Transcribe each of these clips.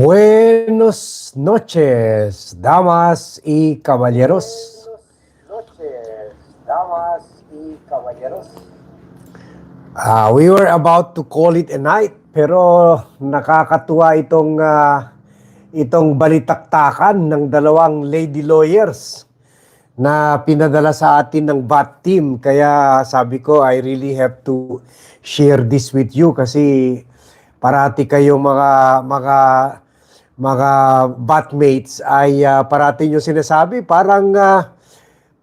Buenos noches, damas y caballeros. noches, damas y caballeros. Ah, we were about to call it a night, pero nakakatuwa itong ah, itong balitaktakan ng dalawang lady lawyers na pinadala sa atin ng BAT team. Kaya sabi ko, I really have to share this with you kasi parati kayo mga mga mga batmates ay ah, parati nyo sinasabi parang ah,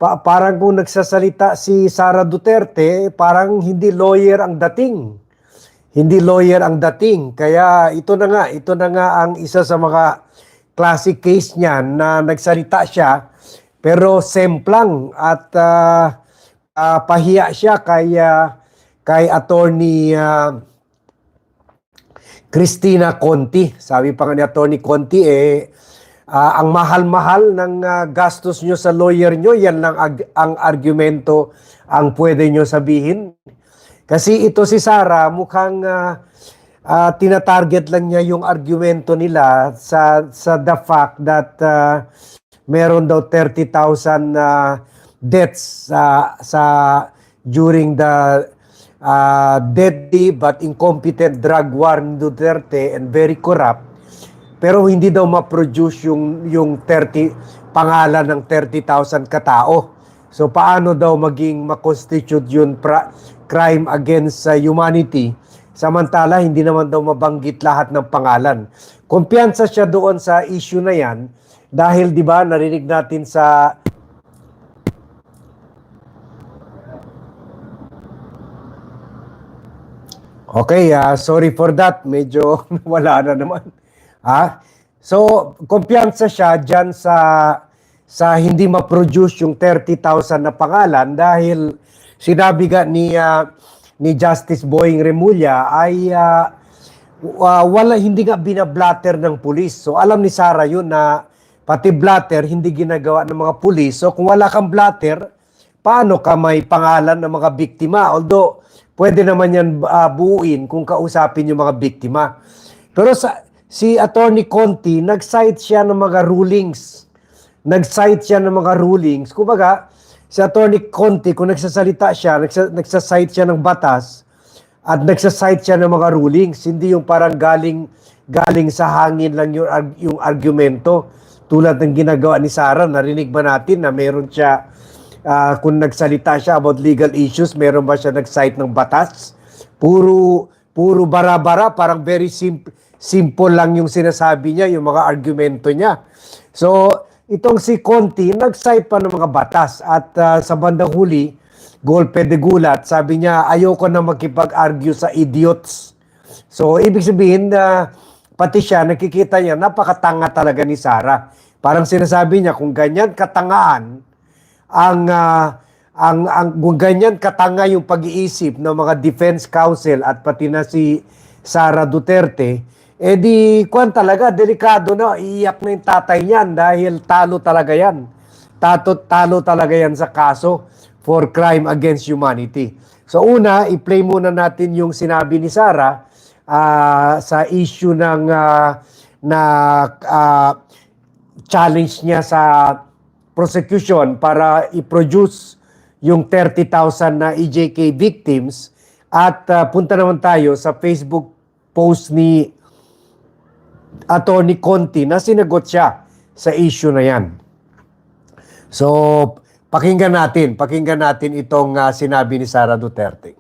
pa- parang kung nagsasalita si Sara Duterte, parang hindi lawyer ang dating. Hindi lawyer ang dating. Kaya ito na nga, ito na nga ang isa sa mga classic case niyan na nagsalita siya pero semplang at ah, ah, pahiya siya kay ah, kay attorney ah, Christina Conti. Sabi pa nga ni Attorney Conti, eh, ah, ang mahal-mahal ng ah, gastos nyo sa lawyer nyo, yan lang ag- ang argumento ang pwede nyo sabihin. Kasi ito si Sara, mukhang ah, ah, tinatarget lang niya yung argumento nila sa, sa the fact that ah, meron daw 30,000 na deaths sa sa during the uh, deadly but incompetent drug war ni Duterte and very corrupt pero hindi daw ma-produce yung yung 30 pangalan ng 30,000 katao. So paano daw maging ma-constitute yun pra- crime against uh, humanity samantala hindi naman daw mabanggit lahat ng pangalan. Kumpiyansa siya doon sa issue na yan dahil 'di ba narinig natin sa Okay, ah, sorry for that. Medyo wala na naman. Ha? So, kumpiyansa siya dyan sa sa hindi ma-produce yung 30,000 na pangalan dahil sinabi nga ni ah, ni Justice Boying Remulla ay ah, wa- wala hindi nga binablatter ng pulis. So alam ni Sara yun na pati blatter hindi ginagawa ng mga pulis. So kung wala kang blatter, paano ka may pangalan ng mga biktima? Although pwede naman yan ah, buuin kung kausapin yung mga biktima. Pero sa si Attorney Conti, nag-cite siya ng mga rulings. Nag-cite siya ng mga rulings. Kumbaga, si Attorney Conti, kung nagsasalita siya, nagsa, nagsasite siya ng batas, at nagsasite siya ng mga rulings, hindi yung parang galing galing sa hangin lang yung, yung argumento tulad ng ginagawa ni Sarah. Narinig ba natin na meron siya, ah, kung nagsalita siya about legal issues, meron ba siya nag-cite ng batas? Puro, puro bara-bara, parang very simple, simple lang yung sinasabi niya, yung mga argumento niya. So, itong si Conti, nag-cite pa ng mga batas at ah, sa bandang huli, golpe de gulat, sabi niya, ayoko na makipag-argue sa idiots. So, ibig sabihin na pati siya, nakikita niya, napakatanga talaga ni Sara. Parang sinasabi niya, kung ganyan katangaan, ang, ah, ang, ang ganyan katanga yung pag-iisip ng mga defense counsel at pati na si Sara Duterte, eh di, kwan talaga, delikado na, iiyak na yung tatay niyan dahil talo talaga yan. Tato, talo talaga yan sa kaso for crime against humanity. So una, i-play muna natin yung sinabi ni Sara ah, sa issue ng ah, na ah, challenge niya sa prosecution para i-produce yung 30,000 na EJK victims at ah, punta naman tayo sa Facebook post ni Attorney Conti na sinagot siya sa issue na yan. So, pakinggan natin, pakinggan natin itong ah, sinabi ni Sara Duterte.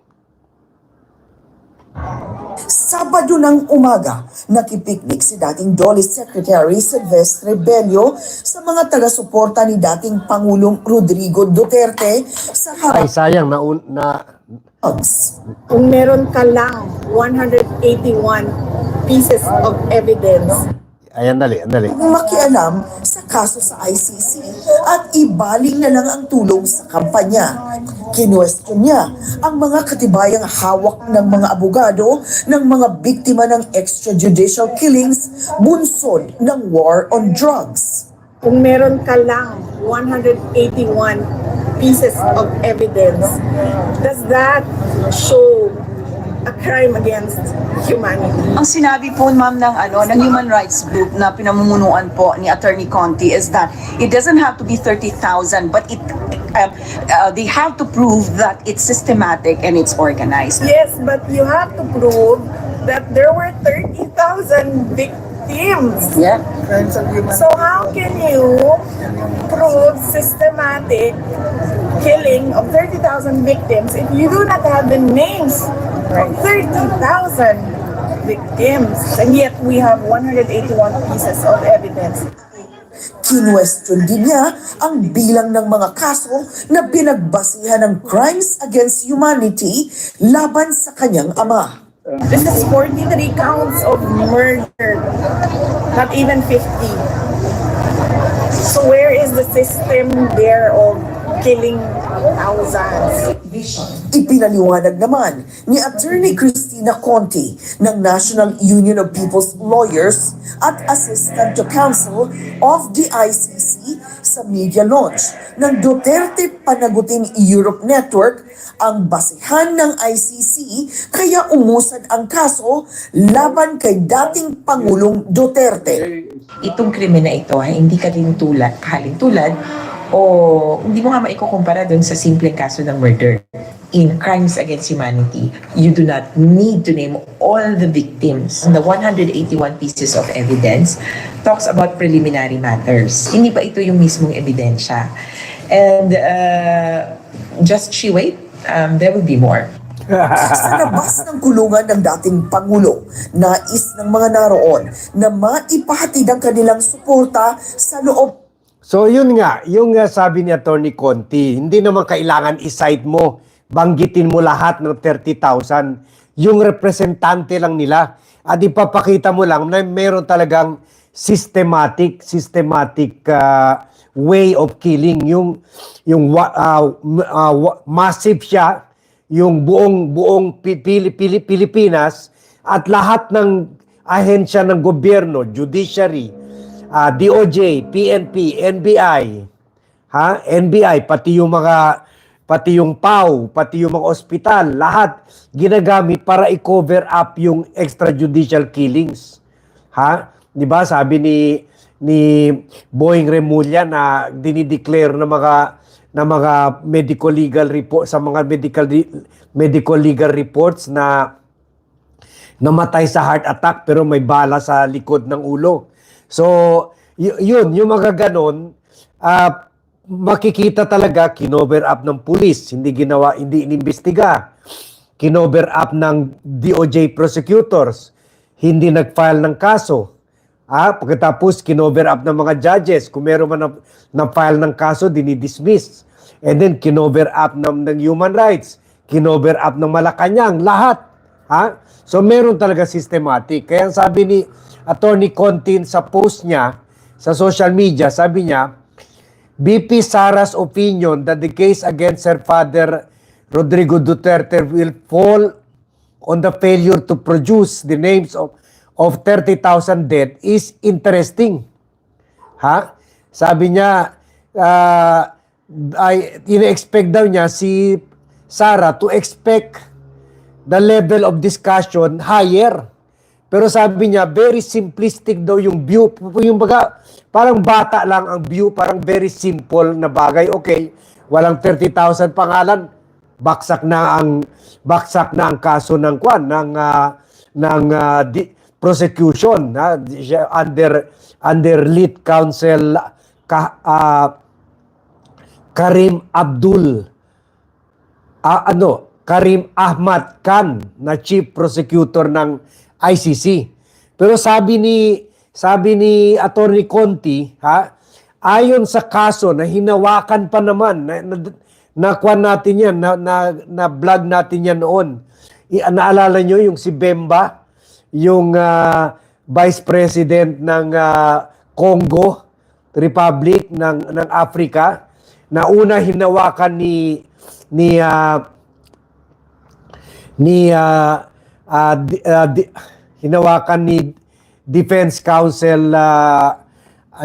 Sabado ng umaga, nakipiknik si dating Dolly Secretary Silvestre Bello sa mga taga-suporta ni dating Pangulong Rodrigo Duterte sa Ay, sayang na, na kung meron ka lang 181 pieces of evidence ayan dali, dali. makialam sa kaso sa ICC at ibaling na lang ang tulong sa kampanya. Kinwestiyon niya ang mga katibayang hawak ng mga abogado ng mga biktima ng extrajudicial killings bunsod ng war on drugs. kung meron ka lang 181 pieces of evidence does that show a crime against humanity. Ang sinabi po ma'am ng ano ng human rights group na pinamumunuan po ni Attorney Conti is that it doesn't have to be 30,000 but it um, uh, they have to prove that it's systematic and it's organized. Yes, but you have to prove that there were 30,000 victims. Yeah. So how can you prove systematic killing of 30,000 victims if you do not have the names of 30,000 victims? And yet we have 181 pieces of evidence. Kinwestiyon din niya ang bilang ng mga kaso na pinagbasihan ng crimes against humanity laban sa kanyang ama. This is 43 counts of murder, not even 50. So where is the system there of killing thousands? Ipinaliwanag naman ni Attorney Christina Conti ng National Union of People's Lawyers at Assistant to Counsel of the ICC sa media launch ng Duterte Panagutin Europe Network ang basihan ng ICC kaya umusad ang kaso laban kay dating Pangulong Duterte. itong krimen na ito ay hindi kalintulad, kalintulad o hindi mo nga maikukumpara dun sa simpleng kaso ng murder. In crimes against humanity, you do not need to name all the victims. The 181 pieces of evidence talks about preliminary matters. Hindi pa ito yung mismong ebidensya. And uh, just she wait, um, there will be more. Sa labas ng kulungan ng dating Pangulo, nais ng mga naroon na maipahatid ang kanilang suporta sa loob So yun nga, yung uh, sabi ni Attorney Conti, hindi naman kailangan i-cite mo, banggitin mo lahat ng 30,000. Yung representante lang nila. At ipapakita mo lang na meron talagang systematic, systematic uh, way of killing. Yung, yung uh, uh, massive siya, yung buong buong Pi- Pili- Pili- Pilipinas at lahat ng ahensya ng gobyerno, judiciary, ah, DOJ, PNP, NBI, ha? NBI pati yung mga pati yung PAW, pati yung mga ospital, lahat ginagamit para i-cover up yung extrajudicial killings. Ha? 'Di ba? Sabi ni ni Boeing Remulla na dinideclare ng mga na mga medical legal report sa mga medical medical legal reports na namatay sa heart attack pero may bala sa likod ng ulo. So, yun, yung mga ganon, ah, makikita talaga kinover up ng pulis, hindi ginawa, hindi inimbestiga. Kinover up ng DOJ prosecutors, hindi nag-file ng kaso. Ah, pagkatapos kinover up ng mga judges, kung meron man na, na-file ng kaso, dinidismiss. And then kinover up ng, ng human rights, kinover up ng Malacanang, lahat. Ha? So meron talaga systematic. Kaya sabi ni Attorney Contin sa post niya sa social media, sabi niya, BP Sara's opinion that the case against her father Rodrigo Duterte will fall on the failure to produce the names of of 30,000 dead is interesting. Ha? Sabi niya, uh, ay, ina-expect daw niya si Sara to expect the level of discussion higher. Pero sabi niya, very simplistic daw yung view. Yung baga, parang bata lang ang view, parang very simple na bagay. Okay, walang 30,000 pangalan, baksak na ang baksak na ang kaso ng kwan ng ah, ng ah, di- prosecution siya under under lead counsel ka, ah, Karim Abdul ah, ano, Karim Ahmad Khan na chief prosecutor ng ICC. Pero sabi ni sabi ni Attorney Conti, ha, ayon sa kaso na hinawakan pa naman na, na, nakuha natin yan, na, na, na vlog natin yan noon. I, naalala nyo yung si Bemba, yung ah, Vice President ng ah, Congo Republic ng ng Africa na una hinawakan ni ni ah, ni ah, ah, di- ah, di- hinawakan ni Defense Counsel ah,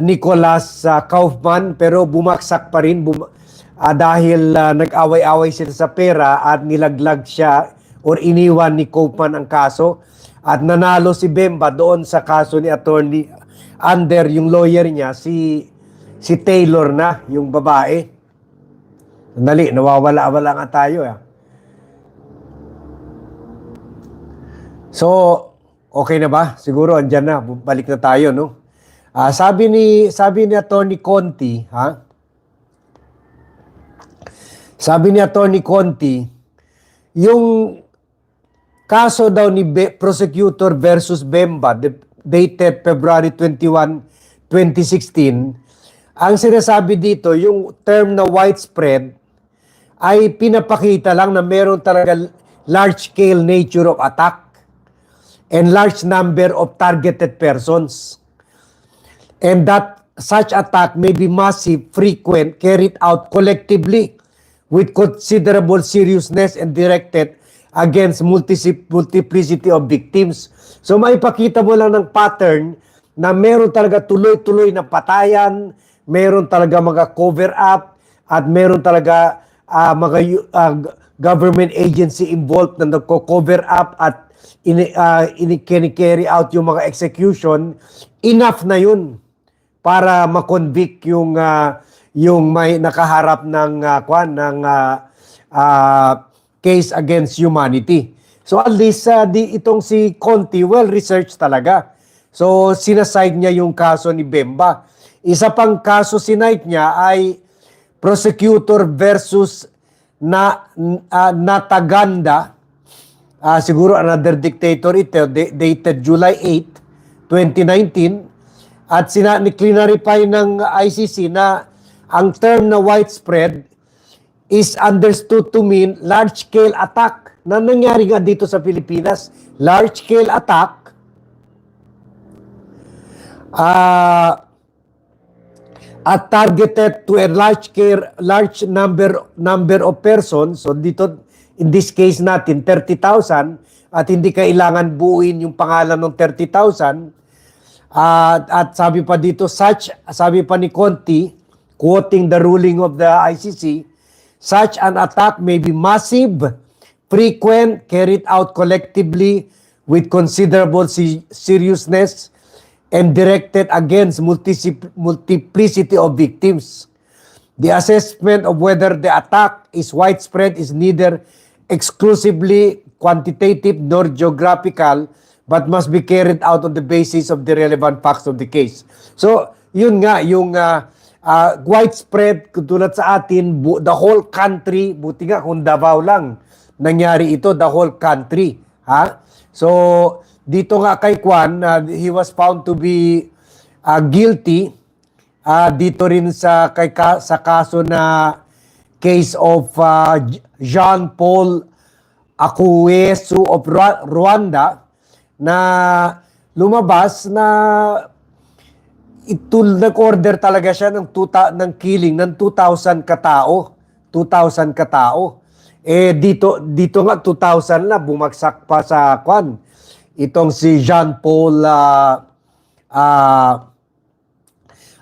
Nicholas ah, Kaufman pero bumaksak pa rin bum- ah, dahil ah, nag-away-away sila sa pera at nilaglag siya or iniwan ni Copeman ang kaso at nanalo si Bemba doon sa kaso ni attorney under yung lawyer niya si si Taylor na yung babae. Sandali, nawawala-wala nga tayo. Ah. So, okay na ba? Siguro andyan na, balik na tayo, no? Ah, sabi ni sabi ni Attorney Conti, ha? Sabi ni Attorney Conti, yung kaso daw ni Be- prosecutor versus Bemba dated February 21, 2016, ang sinasabi dito, yung term na widespread ay pinapakita lang na meron talaga large-scale nature of attack and large number of targeted persons. And that such attack may be massive, frequent, carried out collectively with considerable seriousness and directed against multi- multiplicity of victims. So maipakita mo lang ng pattern na meron talaga tuloy-tuloy na patayan, meron talaga mga cover up, at meron talaga ah, mga ah, government agency involved na nagko-cover up at ini, uh, carry out yung mga execution, enough na yun para ma-convict yung ah, yung may nakaharap ng uh, kwan ng ah, ah, case against humanity. So at least ah, di itong si Conti well researched talaga. So sinaside niya yung kaso ni Bemba. Isa pang kaso sinite niya ay prosecutor versus na ah, Nataganda. Ah, siguro another dictator ito da- dated July 8, 2019 at sina clarify ng ICC na ang term na widespread is understood to mean large-scale attack na nangyari nga dito sa Pilipinas. Large-scale attack. Ah at targeted to a large scale large number number of persons. So dito in this case natin 30,000 at hindi kailangan buuin yung pangalan ng 30,000 at at sabi pa dito such sabi pa ni Conti quoting the ruling of the ICC such an attack may be massive frequent carried out collectively with considerable se- seriousness and directed against multi- multiplicity of victims. The assessment of whether the attack is widespread is neither exclusively quantitative nor geographical but must be carried out on the basis of the relevant facts of the case. So, yun nga, yung ah, ah, widespread, tulad sa atin, the whole country, buti nga kung Davao lang, nangyari ito, the whole country. Ha? So, dito nga kay Kwan, ah, he was found to be ah, guilty ah, dito rin sa kay ka, sa kaso na case of ah, J- Jean Paul Akuesu of Rwa- Rwanda na lumabas na ito nag-order talaga siya ng tuta, ng killing ng 2,000 katao. 2,000 katao. Eh dito dito nga 2,000 na bumagsak pa sa kwan. Itong si Jean Paul uh, uh,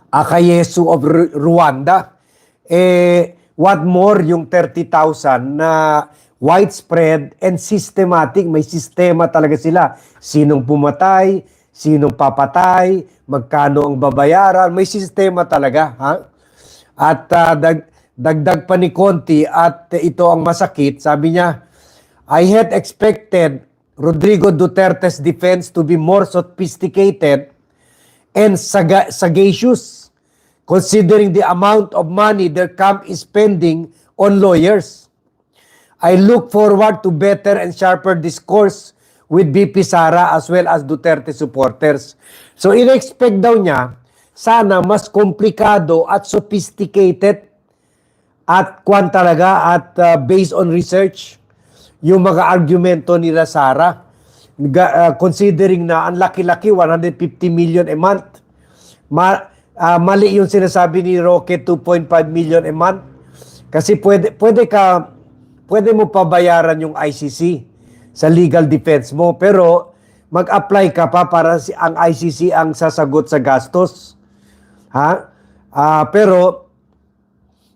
Akayesu of Rwanda. Eh what more yung 30,000 na widespread and systematic, may sistema talaga sila. Sinong pumatay, sinong papatay, magkano ang babayaran, may sistema talaga, ha? At ah, dag, dagdag pa ni Conti at ito ang masakit, sabi niya, I had expected Rodrigo Duterte's defense to be more sophisticated and saga- sagacious considering the amount of money their camp is spending on lawyers. I look forward to better and sharper discourse with BP Sara as well as Duterte supporters. So in-expect daw niya, sana mas komplikado at sophisticated at kwan talaga at uh, based on research yung mga argumento nila Sara. Uh, considering na ang laki-laki, 150 million a month. Ma- ah, mali yung sinasabi ni Roque, 2.5 million a month. Kasi pwede, pwede ka, pwede mo pabayaran yung ICC sa legal defense mo. Pero mag-apply ka pa para si, ang ICC ang sasagot sa gastos. Ha? Ah, pero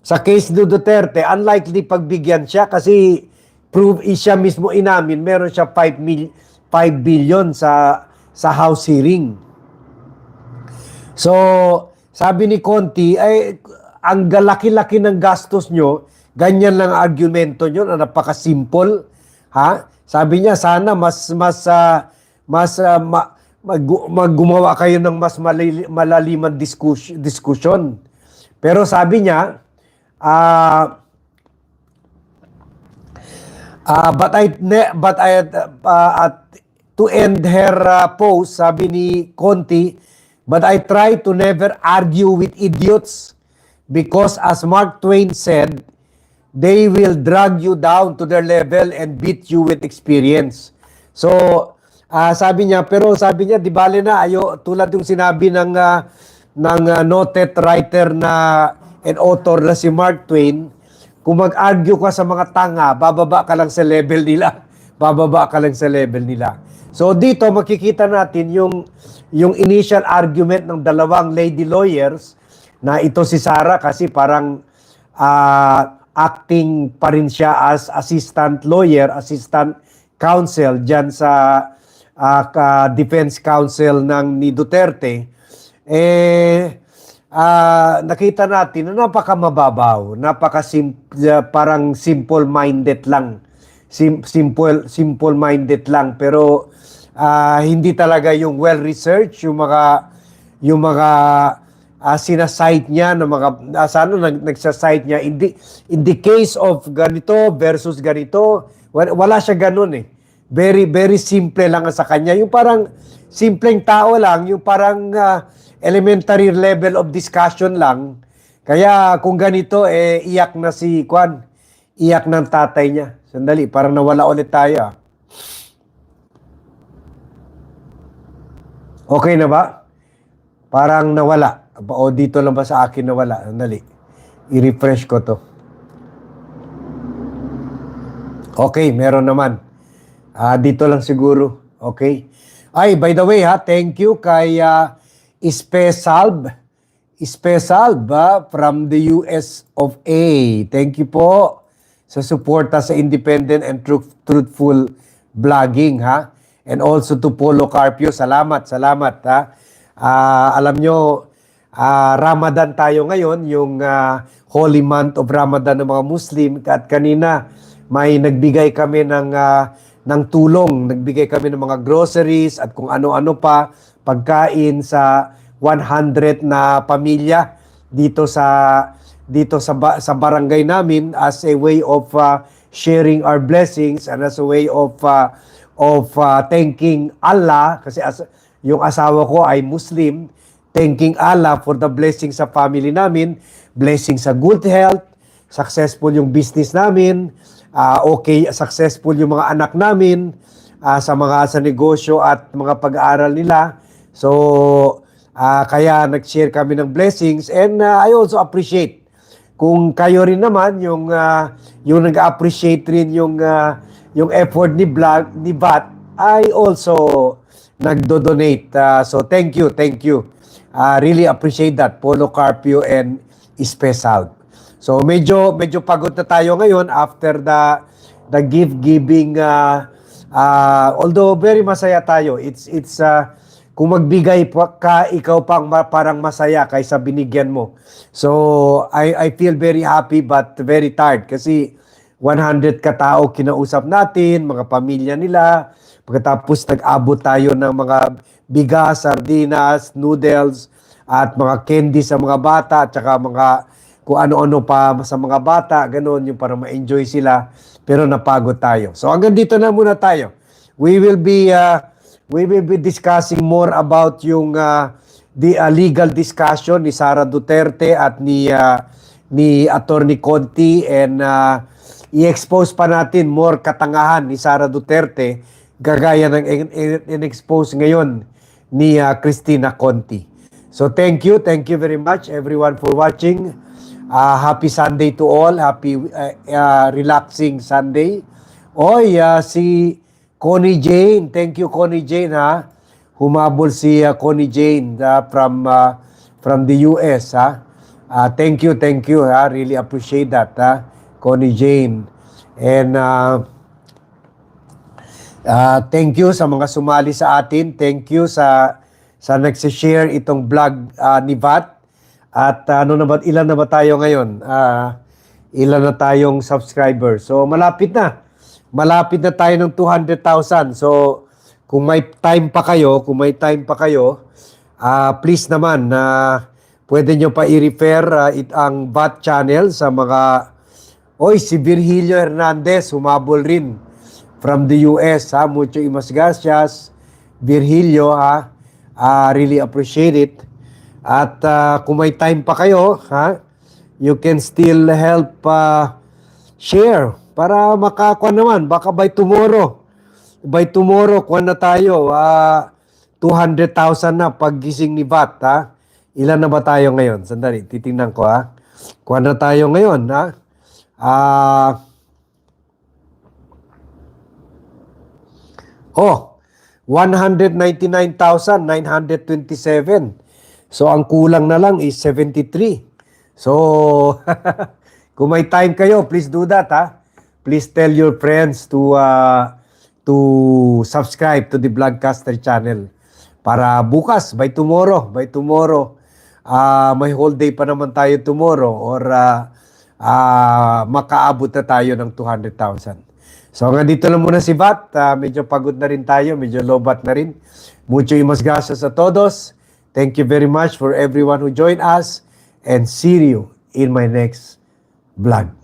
sa case ni Duterte, unlikely pagbigyan siya kasi prove eh, siya mismo inamin, meron siya 5 mil 5 billion sa sa House hearing. So, sabi ni Conti, ay ang galaki-laki ng gastos nyo, ganyan lang ang argumento nyo na napaka-simple. Ha? Sabi niya, sana mas, mas, ah, mas, ah, ma, mag- maggumawa kayo ng mas malali- malaliman diskus- diskusyon. Pero sabi niya, ah, Ah, but I but I uh, at to end her uh, post sabi ni Conti but I try to never argue with idiots because as Mark Twain said they will drag you down to their level and beat you with experience. So, ah, sabi niya, pero sabi niya, di bale na, ayo, tulad yung sinabi ng, ah, ng ah, noted writer na and author na si Mark Twain, kung mag-argue ka sa mga tanga, bababa ka lang sa level nila. Bababa ka lang sa level nila. So dito makikita natin yung yung initial argument ng dalawang lady lawyers na ito si Sarah kasi parang ah, acting pa rin siya as assistant lawyer, assistant counsel diyan sa ah, ka- defense counsel ng ni Duterte. Eh ah, nakita natin na napakamababaw, napaka parang simple-minded lang. Sim- simple simple-minded lang. Pero ah, hindi talaga yung well-researched, yung mga yung mga uh, sinasite niya ng mga uh, sana nag nagsasite niya in the, in the case of ganito versus ganito wala, wala siya ganun eh. Very very simple lang sa kanya. Yung parang simpleng tao lang yung parang ah, elementary level of discussion lang. Kaya kung ganito eh iyak na si Kwan iyak ng tatay niya sandali parang nawala ulit tayo ah. okay na ba Parang nawala. O dito lang ba sa akin nawala? Sandali. I-refresh ko to. Okay, meron naman. Ah, dito lang siguro. Okay. Ay, by the way ha, thank you kay uh, Ispesalb. Ispesalb ah, from the US of A. Thank you po sa suporta sa independent and truth, truthful vlogging ha. And also to Polo Carpio. Salamat, salamat ha. Ah, alam nyo, ah, Ramadan tayo ngayon, yung ah, holy month of Ramadan ng mga Muslim. At kanina, may nagbigay kami ng, ah, ng tulong. Nagbigay kami ng mga groceries at kung ano-ano pa, pagkain sa 100 na pamilya dito sa dito sa sa barangay namin as a way of ah, sharing our blessings and as a way of ah, of ah, thanking Allah. Kasi as yung asawa ko ay Muslim, thanking Allah for the blessing sa family namin, blessing sa good health, successful yung business namin, ah, okay, successful yung mga anak namin ah, sa mga sa negosyo at mga pag-aaral nila. So, ah, kaya nag-share kami ng blessings and ah, I also appreciate kung kayo rin naman yung ah, yung nag-appreciate rin yung ah, yung effort ni Vlog ni Bat I also nagdo-donate. Ah, so thank you, thank you. Ah, really appreciate that Polo Carpio and Espesal. So medyo medyo pagod na tayo ngayon after the the gift giving uh, although very masaya tayo. It's it's uh, kung magbigay pa ka ikaw pang ma- parang masaya kaysa binigyan mo. So I I feel very happy but very tired kasi 100 katao kinausap natin, mga pamilya nila. Pagkatapos nag-abot tayo ng mga bigas, sardinas, noodles, at mga candy sa mga bata, at saka mga kung ano-ano pa sa mga bata, ganun, yung para ma-enjoy sila. Pero napagod tayo. So hanggang dito na muna tayo. We will be uh, we will be discussing more about yung uh, the uh, legal discussion ni Sara Duterte at ni uh, ni Attorney Conti and uh, i-expose pa natin more katangahan ni Sara Duterte gagaya ng in- in- in-expose ngayon ni uh, Christina Conti. So thank you, thank you very much everyone for watching. Uh, happy Sunday to all, happy uh, uh, relaxing Sunday. Oy, uh, si Connie Jane, thank you Connie Jane ha. Humabol si uh, Connie Jane uh, from uh, from the US ha. Uh, thank you, thank you ha. Really appreciate that ha. Connie Jane. And uh, Ah, thank you sa mga sumali sa atin. Thank you sa sa nagsi-share itong vlog ah, ni VAT. At ah, ano na ba, ilan na ba tayo ngayon? Ah, ilan na tayong subscriber? So malapit na. Malapit na tayo ng 200,000. So kung may time pa kayo, kung may time pa kayo, ah, please naman na pwede nyo pa i-refer ah, it, ang VAT channel sa mga Oy, si Virgilio Hernandez, humabol rin from the US. Ha? Mucho imas gracias. Virgilio, ha? Ah, really appreciate it. At ah, kung may time pa kayo, ha? you can still help ah, share para makakuha naman. Baka by tomorrow, by tomorrow, kuha na tayo. ah 200,000 na paggising ni VAT. Ha? Ilan na ba tayo ngayon? Sandali, titingnan ko. Ha? Kuha na tayo ngayon. Ha? Ah. oh, 199,927. So ang kulang na lang is 73. So kung may time kayo, please do that ha. Please tell your friends to uh, to subscribe to the Vlogcaster channel. Para bukas, by tomorrow, by tomorrow, ah may whole day pa naman tayo tomorrow or ah, ah, makaabot na tayo ng 200,000. So hanggang dito lang muna si Bat. Ah, medyo pagod na rin tayo, medyo lobat na rin. Mucho imas gracias a todos. Thank you very much for everyone who joined us and see you in my next vlog.